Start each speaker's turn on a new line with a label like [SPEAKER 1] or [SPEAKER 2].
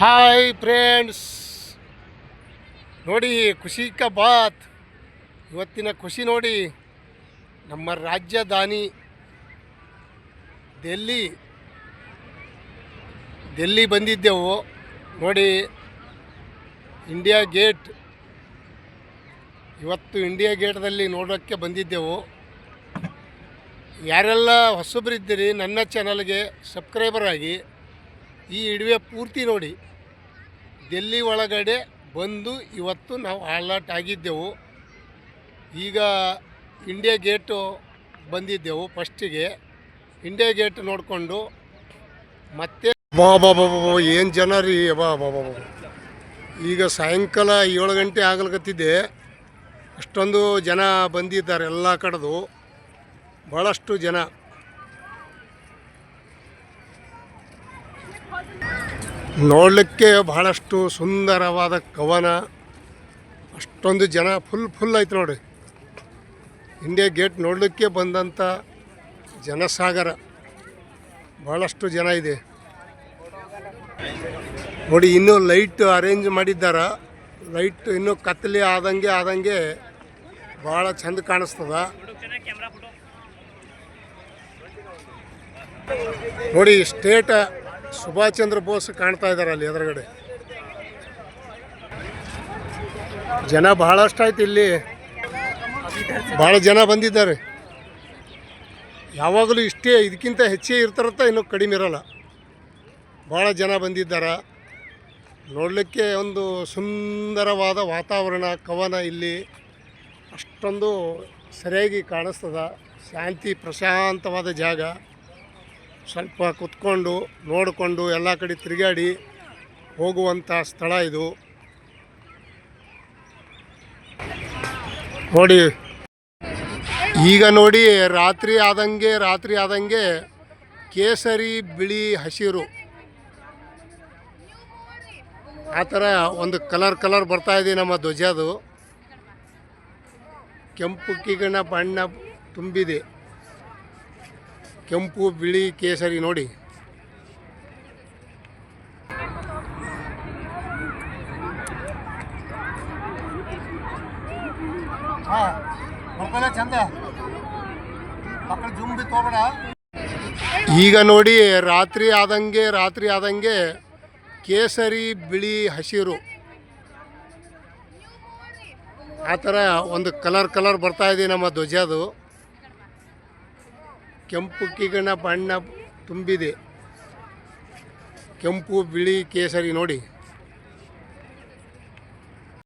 [SPEAKER 1] Hi friends ನೋಡಿ, ಖುಷಿ ಕ ಬಾತ್. ಇವತ್ತಿನ ಖುಷಿ ನೋಡಿ, ನಮ್ಮ ರಾಜಧಾನಿ ಡೆಲ್ಲಿ ಡೆಲ್ಲಿ ಬಂದಿದ್ದೆವು. ನೋಡಿ ಇಂಡಿಯಾ ಗೇಟ್ ಇವತ್ತು ಇಂಡಿಯಾ ಗೇಟ್ದಲ್ಲಿ ನೋಡೋಕ್ಕೆ ಬಂದಿದ್ದೆವು. ಯಾರೆಲ್ಲ ಹೊಸಬ್ರಿದ್ದೀರಿ, ನನ್ನ ಚಾನಲ್ಗೆ ಸಬ್ಸ್ಕ್ರೈಬರ್ ಆಗಿ ಈ ಇಡುವೆ ಪೂರ್ತಿ ನೋಡಿ. ಡೆಲ್ಲಿ ಒಳಗಡೆ ಬಂದು ಇವತ್ತು ನಾವು ಅಲರ್ಟ್ ಆಗಿದ್ದೆವು. ಈಗ ಇಂಡಿಯಾ ಗೇಟು ಬಂದಿದ್ದೆವು ಫಸ್ಟಿಗೆ. ಇಂಡಿಯಾ ಗೇಟ್ ನೋಡಿಕೊಂಡು ಮತ್ತೆ ಏನು ಜನ ರೀ? ಬಾ ಬಾ ಬಾ ಈಗ ಸಾಯಂಕಾಲ ಏಳು ಗಂಟೆ ಆಗ್ಲಕತ್ತಿದ್ದೆ ಅಷ್ಟೊಂದು ಜನ ಬಂದಿದ್ದಾರೆ ಎಲ್ಲ ಕಡೆದು. ಭಾಳಷ್ಟು ಜನ. ನೋಡಲಿಕ್ಕೆ ಬಹಳಷ್ಟು ಸುಂದರವಾದ ಕವನ. ಅಷ್ಟೊಂದು ಜನ ಫುಲ್ ಫುಲ್ ಐತೆ ನೋಡಿ. ಇಂಡಿಯಾ ಗೇಟ್ ನೋಡಲಿಕ್ಕೆ ಬಂದಂಥ ಜನಸಾಗರ. ಭಾಳಷ್ಟು ಜನ ಇದೆ. ನೋಡಿ, ಇನ್ನೂ ಲೈಟ್ ಅರೇಂಜ್ ಮಾಡಿದ್ದಾರ. ಲೈಟ್ ಇನ್ನೂ ಕತ್ತಲೆ ಆದಂಗೆ ಆದಂಗೆ ಭಾಳ ಚಂದ ಕಾಣಿಸ್ತದ. ನೋಡಿ ಸ್ಟೇಟ್ ಸುಭಾಷ್ ಚಂದ್ರ ಬೋಸ್ ಕಾಣ್ತಾ ಇದ್ದಾರೆ ಅಲ್ಲಿ ಎದುರುಗಡೆ. ಜನ ಬಹಳಷ್ಟು ಆಯ್ತು ಇಲ್ಲಿ. ಭಾಳ ಜನ ಬಂದಿದ್ದಾರೆ. ಯಾವಾಗಲೂ ಇಷ್ಟೇ, ಇದಕ್ಕಿಂತ ಹೆಚ್ಚೇ ಇರ್ತಾರತ್ತ ಇನ್ನೂ ಕಡಿಮೆ ಇರಲ್ಲ. ಭಾಳ ಜನ ಬಂದಿದ್ದಾರೆ. ನೋಡಲಿಕ್ಕೆ ಒಂದು ಸುಂದರವಾದ ವಾತಾವರಣ, ಕವನ ಇಲ್ಲಿ. ಅಷ್ಟೊಂದು ಸರಿಯಾಗಿ ಕಾಣಿಸ್ತದ. ಶಾಂತಿ, ಪ್ರಶಾಂತವಾದ ಜಾಗ. ಸ್ವಲ್ಪ ಕುತ್ಕೊಂಡು ನೋಡಿಕೊಂಡು ಎಲ್ಲ ಕಡೆ ತಿರುಗಾಡಿ ಹೋಗುವಂಥ ಸ್ಥಳ ಇದು. ನೋಡಿ, ಈಗ ನೋಡಿ ರಾತ್ರಿ ಆದಂಗೆ ರಾತ್ರಿ ಆದಂಗೆ ಕೇಸರಿ ಬಿಳಿ ಹಸಿರು. ಆ ಥರ ಒಂದು ಕಲರ್ ಕಲರ್ ಬರ್ತಾ ಇದೆ ನಮ್ಮ ಧ್ವಜದು ಕೆಂಪು ಕಿಗಣ ಬಣ್ಣ ತುಂಬಿದೆ. ಕೆಂಪು ಬಿಳಿ ಕೇಸರಿ ನೋಡಿ. ಈಗ ನೋಡಿ ರಾತ್ರಿ ಆದಂಗೆ ರಾತ್ರಿ ಆದಂಗೆ ಕೇಸರಿ ಬಿಳಿ ಹಸಿರು. ಆ ಥರ ಒಂದು ಕಲರ್ ಕಲರ್ ಬರ್ತಾ ಇದೆ ನಮ್ಮ ಧ್ವಜದು ಕೆಂಪು ಕಿಗಣ ಬಣ್ಣ ತುಂಬಿದೆ. ಕೆಂಪು ಬಿಳಿ ಕೇಸರಿ ನೋಡಿ.